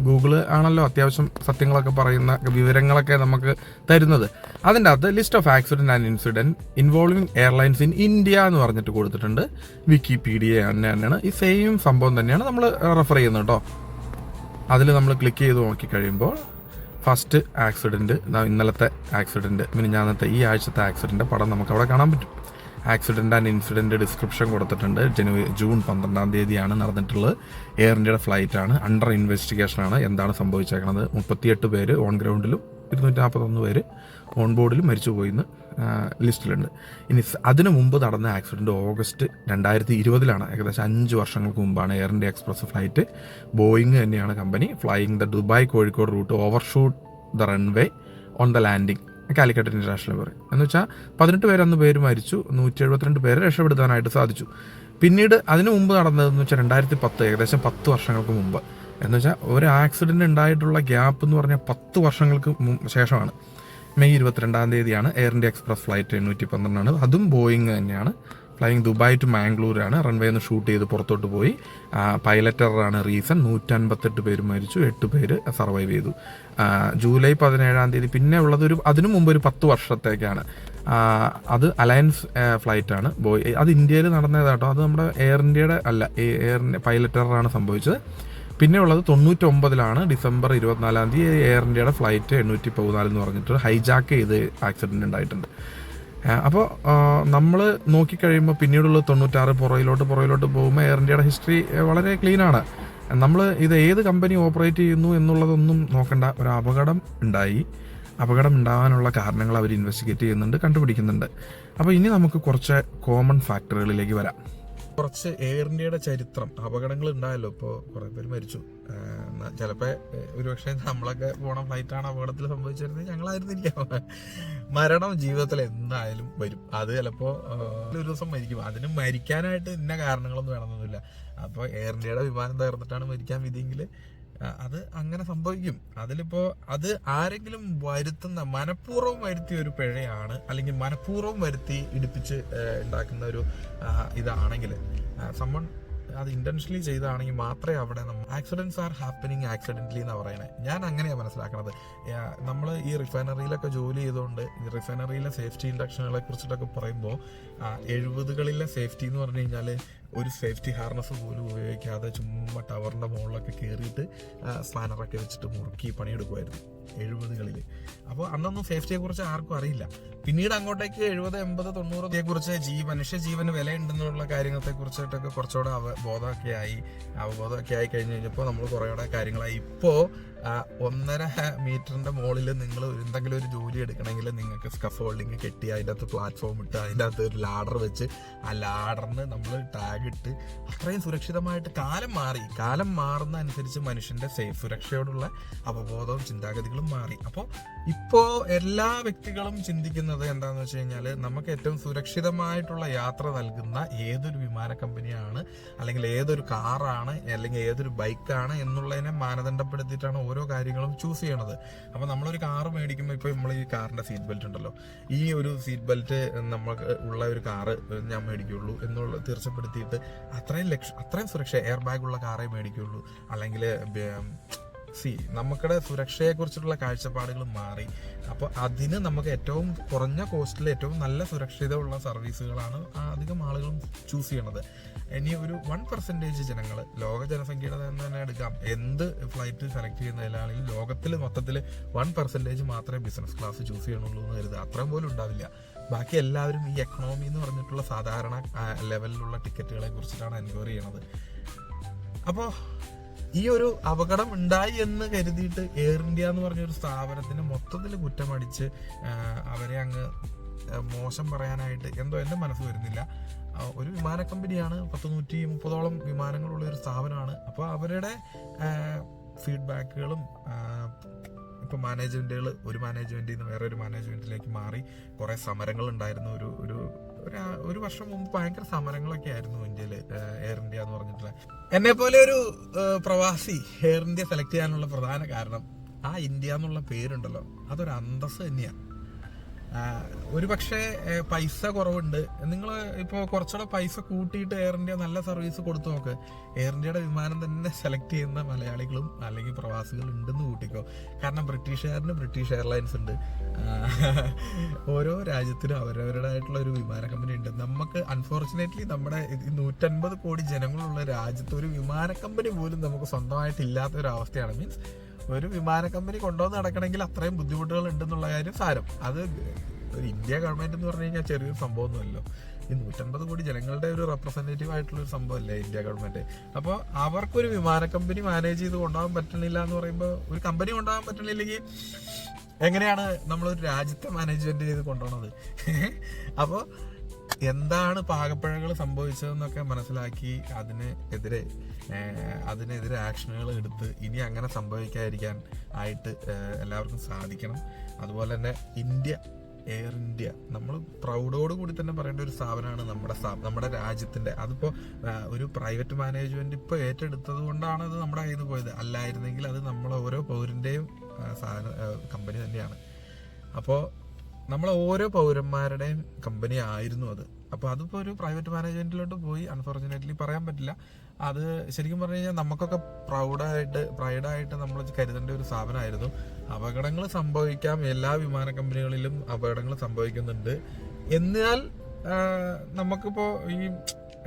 S1: ഗൂഗിൾ ആണല്ലോ അത്യാവശ്യം സത്യങ്ങളൊക്കെ പറയുന്ന വിവരങ്ങളൊക്കെ നമുക്ക് തരുന്നത്. അതിന്റെ അകത്ത് list of accident and incident involving airlines in India എന്ന് പറഞ്ഞിട്ട് കൊടുത്തിട്ടുണ്ട്. വിക്കിപീഡിയ തന്നെയാണ്. ഈ സെയിം സംഭവം തന്നെയാണ് നമ്മൾ റെഫർ ചെയ്യുന്നത് കേട്ടോ. അതിൽ നമ്മൾ ക്ലിക്ക് ചെയ്ത് നോക്കിക്കഴിയുമ്പോൾ ഫസ്റ്റ് ആക്സിഡന്റ് ഇന്നലത്തെ ആക്സിഡന്റ് മിനിഞ്ഞാന്നത്തെ ഈ ആഴ്ചത്തെ ആക്സിഡന്റ് പടം നമുക്ക് അവിടെ കാണാൻ പറ്റും. ആക്സിഡന്റ് ആൻഡ് ഇൻസിഡന്റ് ഡിസ്ക്രിപ്ഷൻ കൊടുത്തിട്ടുണ്ട്. ജനുവരി ജൂൺ പന്ത്രണ്ടാം തീയതിയാണ് നടന്നിട്ടുള്ളത്. എയർ ഇന്ത്യയുടെ ഫ്ലൈറ്റാണ് അണ്ടർ ഇൻവെസ്റ്റിഗേഷൻ ആണ്. എന്താണ് സംഭവിച്ചേക്കുന്നത് മുപ്പത്തിയെട്ട് പേര് ഓൺ ഗ്രൗണ്ടിലും ഇരുന്നൂറ്റി നാൽപ്പത്തൊന്ന് പേര് ഓൺ ബോർഡിലും മരിച്ചു പോയിന്ന് ലിസ്റ്റിലുണ്ട്. ഇനി അതിനു മുമ്പ് നടന്ന ആക്സിഡന്റ് ഓഗസ്റ്റ് രണ്ടായിരത്തി ഇരുപതിലാണ്. ഏകദേശം അഞ്ച് വർഷങ്ങൾക്ക് മുമ്പാണ് Air India Express flight Boeing തന്നെയാണ് company flying the Dubai Kozhikode route overshoot the runway on the landing Calicut international പറയും എന്ന് വെച്ചാൽ പതിനെട്ട് പേര് അന്ന് പേര് മരിച്ചു. നൂറ്റി എഴുപത്തിരണ്ട് പേരെ രക്ഷപ്പെടുത്താനായിട്ട് സാധിച്ചു. പിന്നീട് അതിനു മുമ്പ് നടന്നതെന്ന് വെച്ചാൽ രണ്ടായിരത്തി പത്ത് ഏകദേശം പത്ത് വർഷങ്ങൾക്ക് മുമ്പ്. എന്ന് വെച്ചാൽ ഒരു ആക്സിഡന്റ് ഉണ്ടായിട്ടുള്ള ഗ്യാപ്പ് എന്ന് പറഞ്ഞാൽ പത്ത് വർഷങ്ങൾക്ക് ശേഷമാണ്. മെയ് ഇരുപത്തിരണ്ടാം തീയതിയാണ് എയർ ഇന്ത്യ എക്സ്പ്രസ് ഫ്ലൈറ്റ് എണ്ണൂറ്റി പന്ത്രണ്ടാണ്. അതും ബോയിങ് തന്നെയാണ്. ഫ്ലൈയിങ് ദുബായ് ടു മാംഗ്ലൂരാണ്. റൺവേ നിന്ന് ഷൂട്ട് ചെയ്ത് പുറത്തോട്ട് പോയി. പൈലറ്ററാണ് റീസൺ. നൂറ്റൻപത്തെട്ട് പേര് മരിച്ചു. എട്ട് പേര് സർവൈവ് ചെയ്തു. ജൂലൈ പതിനേഴാം തീയതി പിന്നെ ഉള്ളത് അതിനു മുമ്പ് ഒരു പത്ത് വർഷത്തേക്കാണ്. അത് അലയൻസ് ഫ്ലൈറ്റ് ആണ് ബോയ് അത് ഇന്ത്യയിൽ നടന്നതാട്ടോ. അത് നമ്മുടെ എയർ ഇന്ത്യയുടെ അല്ല എയർ പൈലറ്ററാണ് സംഭവിച്ചത്. പിന്നെ ഉള്ളത് തൊണ്ണൂറ്റൊമ്പതിലാണ്. ഡിസംബർ ഇരുപത്തിനാലാം തീയതി എയർ ഇന്ത്യയുടെ ഫ്ലൈറ്റ് എണ്ണൂറ്റി പതിനാല് എന്ന് പറഞ്ഞിട്ട് ഹൈജാക്ക് ചെയ്ത് ആക്സിഡന്റ് ഉണ്ടായിട്ടുണ്ട്. അപ്പോൾ നമ്മൾ നോക്കിക്കഴിയുമ്പോൾ പിന്നീടുള്ള തൊണ്ണൂറ്റാറ് പുറയിലോട്ട് പുറയിലോട്ട് പോകുമ്പോൾ എയർ ഇന്ത്യയുടെ ഹിസ്റ്ററി വളരെ ക്ലീനാണ് നമ്മൾ ഇത് ഏത് കമ്പനി ഓപ്പറേറ്റ് ചെയ്യുന്നു എന്നുള്ളതൊന്നും നോക്കണ്ട. ഒരു അപകടം ഉണ്ടായി. അപകടം ഉണ്ടാകാനുള്ള കാരണങ്ങൾ അവർ ഇൻവെസ്റ്റിഗേറ്റ് ചെയ്യുന്നുണ്ട് കണ്ടുപിടിക്കുന്നുണ്ട്. അപ്പോൾ ഇനി നമുക്ക് കുറച്ച് കോമൺ ഫാക്ടറുകളിലേക്ക് വരാം. കുറച്ച് എയർ ഇന്ത്യയുടെ ചരിത്രം അപകടങ്ങൾ ഉണ്ടായല്ലോ ഇപ്പോൾ കുറേ പേര് മരിച്ചു. ചിലപ്പോ ഒരുപക്ഷെ നമ്മളൊക്കെ പോണ ഫ്ലൈറ്റാണ് അപകടത്തിൽ സംഭവിച്ചിരുന്നത്. ഞങ്ങളായിരുന്നില്ല മരണം ജീവിതത്തിൽ എന്തായാലും വരും. അത് ചിലപ്പോ ഒരു ദിവസം മരിക്കും. അതിന് മരിക്കാനായിട്ട് ഇന്ന കാരണങ്ങളൊന്നും വേണമെന്നൊന്നുമില്ല. അപ്പോൾ എയർ ഇന്ത്യയുടെ വിമാനം തകർന്നിട്ടാണ് മരിക്കാൻ വിധിയെങ്കിൽ അത് അങ്ങനെ സംഭവിക്കും. അതിലിപ്പോ അത് ആരെങ്കിലും വരുത്തുന്ന മനഃപൂർവം വരുത്തിയ ഒരു പിഴയാണ് അല്ലെങ്കിൽ മനഃപൂർവം വരുത്തി ഇടിപ്പിച്ച് ഉണ്ടാക്കുന്ന ഒരു ഇതാണെങ്കിൽ സമ്മൺ അത് ഇന്റൻഷനലി ചെയ്താണെങ്കിൽ മാത്രമേ അവിടെ നമ്മൾ ആക്സിഡൻസ് ആർ ഹാപ്പനിങ് ആക്സിഡന്റലി എന്ന് പറയുന്നത് ഞാൻ അങ്ങനെയാണ് മനസ്സിലാക്കുന്നത് നമ്മൾ ഈ റിഫൈനറിയിലൊക്കെ ജോലി ചെയ്തുകൊണ്ട് റിഫൈനറിയിലെ സേഫ്റ്റി ഇൻഡക്ഷനുകളെ കുറിച്ചിട്ടൊക്കെ പറയുമ്പോൾ എഴുപതുകളിലെ സേഫ്റ്റി എന്ന് പറഞ്ഞു കഴിഞ്ഞാൽ ഒരു സേഫ്റ്റി ഹാർനസ് പോലും ഉപയോഗിക്കാതെ ചുമ്മാ ടവറിന്റെ മുകളിലൊക്കെ കയറിയിട്ട് സ്പാനറൊക്കെ വെച്ചിട്ട് മുറുക്കി പണിയെടുക്കുമായിരുന്നു എഴുപതുകളിൽ അപ്പോൾ അന്നൊന്നും സേഫ്റ്റിയെക്കുറിച്ച് ആർക്കും അറിയില്ല. പിന്നീട് അങ്ങോട്ടേക്ക് എഴുപത് എൺപത് തൊണ്ണൂറത്തെ കുറിച്ച് ജീവ മനുഷ്യ ജീവന് വിലയുണ്ടെന്നുള്ള കാര്യങ്ങളെ കുറിച്ചിട്ടൊക്കെ കുറച്ചുകൂടെ അവ ബോധമൊക്കെ ആയി. അവബോധമൊക്കെ ആയി കഴിഞ്ഞ് കഴിഞ്ഞപ്പോൾ നമ്മൾ കുറേ കാര്യങ്ങളായി. ഇപ്പോൾ ഒന്നര മീറ്ററിന്റെ മുകളിൽ നിങ്ങൾ എന്തെങ്കിലും ഒരു ജോലി എടുക്കണമെങ്കിൽ നിങ്ങൾക്ക് സ്കഫ് ഹോൾഡിങ് കെട്ടി അതിന്റെ അകത്ത് പ്ലാറ്റ്ഫോം ഇട്ട് അതിന്റെ അകത്ത് ഒരു ലാഡർ വെച്ച് ആ ലാഡറിന് നമ്മൾ ടാഗ് ഇട്ട് അത്രയും സുരക്ഷിതമായിട്ട് കാലം മാറി. കാലം മാറുന്ന അനുസരിച്ച് മനുഷ്യന്റെ സേഫ് സുരക്ഷയോടുള്ള അവബോധവും ചിന്താഗതികളും മാറി. അപ്പോൾ ഇപ്പോൾ എല്ലാ വ്യക്തികളും ചിന്തിക്കുന്നത് എന്താണെന്ന് വെച്ച് കഴിഞ്ഞാൽ നമുക്ക് ഏറ്റവും സുരക്ഷിതമായിട്ടുള്ള യാത്ര നൽകുന്ന ഏതൊരു വിമാന കമ്പനിയാണ് അല്ലെങ്കിൽ ഏതൊരു കാറാണ് അല്ലെങ്കിൽ ഏതൊരു ബൈക്കാണ് എന്നുള്ളതിനെ മാനദണ്ഡപ്പെടുത്തിയിട്ടാണ് ഓരോ കാര്യങ്ങളും ചൂസ് ചെയ്യണത്. അപ്പം നമ്മളൊരു കാറ് മേടിക്കുമ്പോൾ ഇപ്പോൾ നമ്മൾ ഈ കാറിന്റെ സീറ്റ് ബെൽറ്റ് ഉണ്ടല്ലോ. ഈ ഒരു സീറ്റ് ബെൽറ്റ് നമുക്ക് ഉള്ള ഒരു കാറ് ഞാൻ മേടിക്കുള്ളൂ എന്നുള്ള തീർച്ചപ്പെടുത്തിയിട്ട് അത്രയും ലക്ഷം അത്രയും സുരക്ഷ എയർ ബാഗ് ഉള്ള കാറേ മേടിക്കുള്ളൂ. അല്ലെങ്കിൽ സി നമുക്കുടെ സുരക്ഷയെ കുറിച്ചിട്ടുള്ള കാഴ്ചപ്പാടുകൾ മാറി. അപ്പോൾ അതിന് നമുക്ക് ഏറ്റവും കുറഞ്ഞ കോസ്റ്റിൽ ഏറ്റവും നല്ല സുരക്ഷിതമുള്ള സർവീസുകളാണ് അധികം ആളുകളും ചൂസ് ചെയ്യണത്. ഇനി ഒരു വൺ പെർസെന്റേജ് ജനങ്ങൾ ലോക ജനസംഖ്യയുടെ തന്നെ എടുക്കാം. എന്ത് ഫ്ലൈറ്റ് സെലക്ട് ചെയ്യുന്നതിലാണെങ്കിലും ലോകത്തിൽ മൊത്തത്തിൽ വൺ പെർസെന്റേജ് മാത്രമേ ബിസിനസ് ക്ലാസ് ചൂസ് ചെയ്യണുള്ളൂ എന്ന് കരുതുക. അത്രയും പോലും ഉണ്ടാവില്ല. ബാക്കി എല്ലാവരും ഈ എക്കണോമി എന്ന് പറഞ്ഞിട്ടുള്ള സാധാരണ ലെവലിലുള്ള ടിക്കറ്റുകളെ കുറിച്ചിട്ടാണ് എൻക്വയറി ചെയ്യണത്. അപ്പോൾ ഈ ഒരു അപകടം ഉണ്ടായി എന്ന് കരുതിയിട്ട് എയർ ഇന്ത്യ എന്ന് പറഞ്ഞ ഒരു സ്ഥാപനത്തിന് മൊത്തത്തിൽ കുറ്റമടിച്ച് അവരെ അങ്ങ് മോശം പറയാനായിട്ട് എന്തോ എന്റെ മനസ്സ് വരുന്നില്ല. ഒരു വിമാന കമ്പനിയാണ് പത്ത് നൂറ്റി മുപ്പതോളം വിമാനങ്ങളുള്ള ഒരു സ്ഥാപനമാണ്. അപ്പോൾ അവരുടെ ഫീഡ്ബാക്കുകളും ഇപ്പോൾ മാനേജ്മെന്റുകൾ ഒരു മാനേജ്മെന്റിൽ നിന്ന് വേറെ ഒരു മാനേജ്മെന്റിലേക്ക് മാറി. കുറേ സമരങ്ങൾ ഉണ്ടായിരുന്ന ഒരു ഒരു ഒരു വർഷം മുമ്പ് ഭയങ്കര സമരങ്ങളൊക്കെ ആയിരുന്നു ഇന്ത്യയിൽ എയർ ഇന്ത്യ എന്ന് പറഞ്ഞിട്ടുള്ള. എന്നെ പോലെ ഒരു പ്രവാസി എയർ ഇന്ത്യ സെലക്ട് ചെയ്യാനുള്ള പ്രധാന കാരണം ആ ഇന്ത്യ എന്നുള്ള പേരുണ്ടല്ലോ. അതൊരു അന്തസ് തന്നെയാണ് ഒരു പക്ഷേ പൈസ കുറവുണ്ട്. നിങ്ങൾ ഇപ്പോൾ കുറച്ചുകൂടെ പൈസ കൂട്ടിയിട്ട് എയർ ഇന്ത്യ നല്ല സർവീസ് കൊടുത്തു നോക്ക്. എയർ ഇന്ത്യയുടെ വിമാനം തന്നെ സെലക്ട് ചെയ്യുന്ന മലയാളികളും അല്ലെങ്കിൽ പ്രവാസികളും ഉണ്ടെന്ന് കൂട്ടിക്കോ. കാരണം ബ്രിട്ടീഷ് എയറിന് ബ്രിട്ടീഷ് എയർലൈൻസ് ഉണ്ട് ഓരോ രാജ്യത്തിനും അവരവരുടേതായിട്ടുള്ള ഒരു വിമാന കമ്പനി ഉണ്ട്. നമുക്ക് അൺഫോർച്ചുനേറ്റ്ലി നമ്മുടെ നൂറ്റൻപത് കോടി ജനങ്ങളുള്ള രാജ്യത്ത് ഒരു വിമാന കമ്പനി പോലും നമുക്ക് സ്വന്തമായിട്ട് ഇല്ലാത്ത ഒരു അവസ്ഥയാണ്. മീൻസ് ഒരു വിമാന കമ്പനി കൊണ്ടുവന്ന് നടക്കണമെങ്കിൽ അത്രയും ബുദ്ധിമുട്ടുകൾ ഉണ്ടെന്നുള്ള കാര്യം സാരം. അത് ഒരു ഇന്ത്യ ഗവൺമെന്റ് എന്ന് പറഞ്ഞു കഴിഞ്ഞാൽ ചെറിയൊരു സംഭവമൊന്നുമല്ലോ ഈ നൂറ്റൻപത് കോടി ജനങ്ങളുടെ ഒരു റെപ്രസെന്റേറ്റീവ് ആയിട്ടുള്ള ഒരു സംഭവമല്ലേ ഇന്ത്യ ഗവൺമെന്റ് അപ്പോൾ അവർക്കൊരു വിമാന കമ്പനി മാനേജ് ചെയ്ത് കൊണ്ടുപോകാൻ പറ്റണില്ല എന്ന് പറയുമ്പോൾ ഒരു കമ്പനി കൊണ്ടുപോകാൻ പറ്റണില്ലെങ്കിൽ എങ്ങനെയാണ് നമ്മളൊരു രാജ്യത്തെ മാനേജ്മെന്റ് ചെയ്ത് കൊണ്ടുപോകുന്നത് അപ്പോൾ എന്താണ് പാകപ്പിഴകൾ സംഭവിച്ചതെന്നൊക്കെ മനസ്സിലാക്കി അതിനെതിരെ അതിനെതിരെ ആക്ഷനുകൾ എടുത്ത് ഇനി അങ്ങനെ സംഭവിക്കാതിരിക്കാൻ ആയിട്ട് എല്ലാവർക്കും സാധിക്കണം. അതുപോലെ തന്നെ ഇന്ത്യ എയർ ഇന്ത്യ നമ്മൾ പ്രൗഡോട് കൂടി തന്നെ പറയേണ്ട ഒരു സ്ഥാപനമാണ് നമ്മുടെ നമ്മുടെ രാജ്യത്തിന്റെ അതിപ്പോ ആ, ഒരു പ്രൈവറ്റ് മാനേജ്മെന്റ് ഇപ്പൊ ഏറ്റെടുത്തത് കൊണ്ടാണ് അത് നമ്മുടെ കയ്യിൽ നിന്ന് പോയത്. അല്ലായിരുന്നെങ്കിൽ അത് നമ്മളെ ഓരോ പൗരന്റെയും സാധന കമ്പനി തന്നെയാണ്. അപ്പോൾ നമ്മളെ ഓരോ പൗരന്മാരുടെയും കമ്പനി ആയിരുന്നു അത്. അപ്പോൾ അതിപ്പോൾ ഒരു പ്രൈവറ്റ് മാനേജ്മെന്റിലോട്ട് പോയി അൺഫോർച്ചുനേറ്റ്ലി പറയാൻ പറ്റില്ല. അത് ശരിക്കും പറഞ്ഞു കഴിഞ്ഞാൽ നമുക്കൊക്കെ പ്രൗഡായിട്ട് പ്രൈഡായിട്ട് നമ്മൾ കരുതേണ്ട ഒരു സ്ഥാപനമായിരുന്നു അപകടങ്ങൾ സംഭവിക്കാം എല്ലാ വിമാന കമ്പനികളിലും അപകടങ്ങൾ സംഭവിക്കുന്നുണ്ട്. എന്നാൽ നമുക്കിപ്പോ ഈ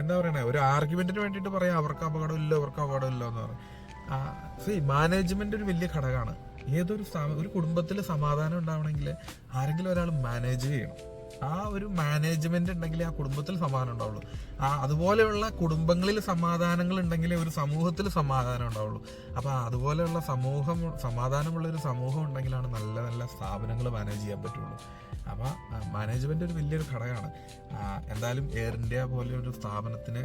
S1: എന്താ പറയണേ ഒരു ആർഗ്യുമെന്റിന് വേണ്ടിയിട്ട് പറയാം അവർക്ക് അപകടമില്ല അവർക്ക് അപകടമില്ല എന്ന് പറയും. മാനേജ്മെന്റ് ഒരു വലിയ ഘടകമാണ്. ഏതൊരു ഒരു കുടുംബത്തിൽ സമാധാനം ഉണ്ടാവണമെങ്കിൽ ആരെങ്കിലും ഒരാൾ മാനേജ് ചെയ്യണം. ആ ഒരു മാനേജ്മെന്റ് ഉണ്ടെങ്കിൽ ആ കുടുംബത്തിൽ സമാധാനം ഉണ്ടാവുള്ളൂ. ആ അതുപോലെയുള്ള കുടുംബങ്ങളിൽ സമാധാനങ്ങൾ ഉണ്ടെങ്കിലേ ഒരു സമൂഹത്തിൽ സമാധാനം ഉണ്ടാവുള്ളൂ. അപ്പൊ അതുപോലെയുള്ള സമൂഹം സമാധാനമുള്ള ഒരു സമൂഹം ഉണ്ടെങ്കിലാണ് നല്ല നല്ല സ്ഥാപനങ്ങൾ മാനേജ് ചെയ്യാൻ പറ്റുള്ളൂ. അപ്പൊ മാനേജ്മെന്റ് ഒരു വലിയൊരു ഘടകമാണ്. എന്തായാലും എയർ ഇന്ത്യ പോലെ ഒരു സ്ഥാപനത്തിന്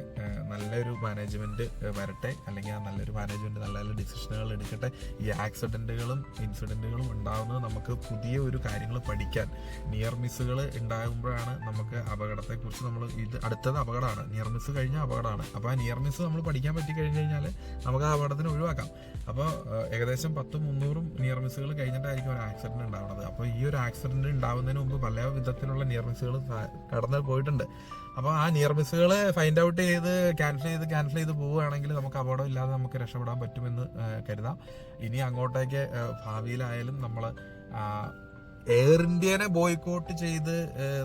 S1: നല്ലൊരു മാനേജ്മെന്റ് വരട്ടെ. അല്ലെങ്കിൽ ആ നല്ലൊരു മാനേജ്മെന്റ് നല്ല നല്ല ഡിസിഷനുകൾ എടുക്കട്ടെ. ഈ ആക്സിഡന്റുകളും ഇൻസിഡന്റുകളും ഉണ്ടാകുന്നത് നമുക്ക് പുതിയ ഒരു കാര്യങ്ങൾ പഠിക്കാൻ നിയർ മിസ്സുകൾ ഉണ്ടാകുമ്പോഴാണ് നമുക്ക് അപകടത്തെക്കുറിച്ച് നമ്മൾ ഇത് അടുത്തത് അപകടമാണ്. നിയർ മിസ് കഴിഞ്ഞാൽ അപകടമാണ്. അപ്പോൾ ആ നിയർ മിസ് നമ്മൾ പഠിക്കാൻ പറ്റി കഴിഞ്ഞ് കഴിഞ്ഞാൽ നമുക്ക് ആ അപകടത്തിന് ഒഴിവാക്കാം. അപ്പോൾ ഏകദേശം പത്തും മുന്നൂറും നിയർ മിസ്സുകൾ കഴിഞ്ഞിട്ടായിരിക്കും ഒരു ആക്സിഡന്റ് ഉണ്ടാവുന്നത്. അപ്പോൾ ഈ ഒരു ആക്സിഡന്റ് ഉണ്ടാവുന്നതിന് മുമ്പ് പല വിധത്തിലുള്ള നിയർ മിസ്സുകൾ കടന്നു പോയിട്ടുണ്ട്. അപ്പോൾ ആ നിയർ മിസ്സുകൾ ഫൈൻഡ് ഔട്ട് ചെയ്ത് ക്യാൻസൽ ചെയ്ത് ക്യാൻസൽ ചെയ്ത് പോവുകയാണെങ്കിൽ നമുക്ക് അപകടം ഇല്ലാതെ നമുക്ക് രക്ഷപ്പെടാൻ പറ്റുമെന്ന് കരുതാം. ഇനി അങ്ങോട്ടേക്ക് ഭാവിയിലായാലും നമ്മൾ എയർ ഇന്ത്യനെ ബോയ്ക്കോട്ട് ചെയ്ത്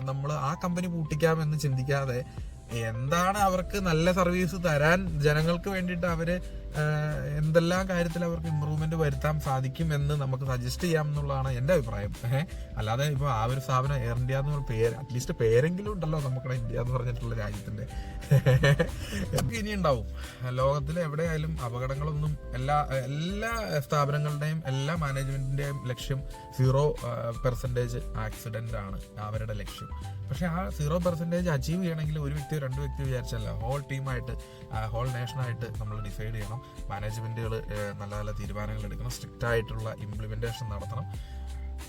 S1: നമ്മൾ ആ കമ്പനി പൂട്ടിക്കാം എന്ന് ചിന്തിക്കാതെ എന്താണ് അവർക്ക് നല്ല സർവീസ് തരാൻ ജനങ്ങൾക്ക് വേണ്ടിയിട്ട് അവർ എന്തെല്ലാം കാര്യത്തിൽ അവർക്ക് ഇമ്പ്രൂവ്മെന്റ് വരുത്താൻ സാധിക്കും എന്ന് നമുക്ക് സജസ്റ്റ് ചെയ്യാം എന്നുള്ളതാണ് എന്റെ അഭിപ്രായം. അല്ലാതെ ഇപ്പൊ ആ ഒരു സ്ഥാപനം എയർ ഇന്ത്യ എന്ന് പറഞ്ഞ പേര് അറ്റ്ലീസ്റ്റ് പേരെങ്കിലും ഉണ്ടല്ലോ നമ്മുടെ ഇന്ത്യ എന്ന് പറഞ്ഞിട്ടുള്ള രാജ്യത്തിന്റെ ഒക്കെ ഇനി ഉണ്ടാവും. ലോകത്തിൽ എവിടെയായാലും അപകടങ്ങളൊന്നും എല്ലാ എല്ലാ സ്ഥാപനങ്ങളുടെയും എല്ലാ മാനേജ്മെന്റിന്റെയും ലക്ഷ്യം സീറോ പെർസെന്റേജ് ആക്സിഡന്റ് ആണ്. അവരുടെ ലക്ഷ്യം. പക്ഷെ ആ സീറോ പെർസെന്റേജ് അച്ചീവ് ചെയ്യണമെങ്കിൽ ഒരു വ്യക്തിയോ രണ്ട് വ്യക്തിയോ വിചാരിച്ചല്ല. ഹോൾ ടീമായിട്ട് ഹോൾ നേഷനായിട്ട് നമ്മൾ ഡിസൈഡ് ചെയ്യണം. മാനേജ്മെന്റുകൾ നല്ല നല്ല തീരുമാനങ്ങൾ എടുക്കണം. സ്ട്രിക്റ്റ് ആയിട്ടുള്ള ഇംപ്ലിമെന്റേഷൻ നടത്തണം.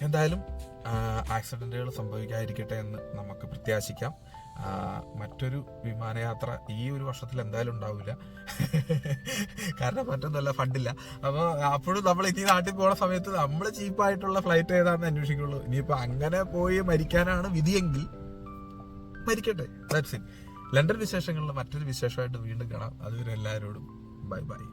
S1: എന്തായാലും ആക്സിഡന്റുകൾ സംഭവിക്കാതിരിക്കട്ടെ എന്ന് നമുക്ക് പ്രത്യാശിക്കാം. മറ്റൊരു വിമാനയാത്ര ഈ ഒരു വർഷത്തിൽ എന്തായാലും ഉണ്ടാവില്ല കാരണം മറ്റൊന്നല്ല ഫണ്ടില്ല. അപ്പോൾ അപ്പോഴും നമ്മൾ ഇനി നാട്ടിൽ പോകുന്ന സമയത്ത് നമ്മൾ ചീപ്പായിട്ടുള്ള ഫ്ലൈറ്റ് ഏതാണെന്ന് അന്വേഷിക്കുള്ളൂ. ഇനിയിപ്പോൾ അങ്ങനെ പോയി മരിക്കാനാണ് വിധിയെങ്കിൽ മരിക്കട്ടെ. ദാറ്റ്സ് ഇറ്റ് ലണ്ടൻ വിശേഷങ്ങളിൽ മറ്റൊരു വിശേഷമായിട്ട് വീണ്ടും കാണാം. അതുവരെ എല്ലാവരോടും ബൈ ബൈ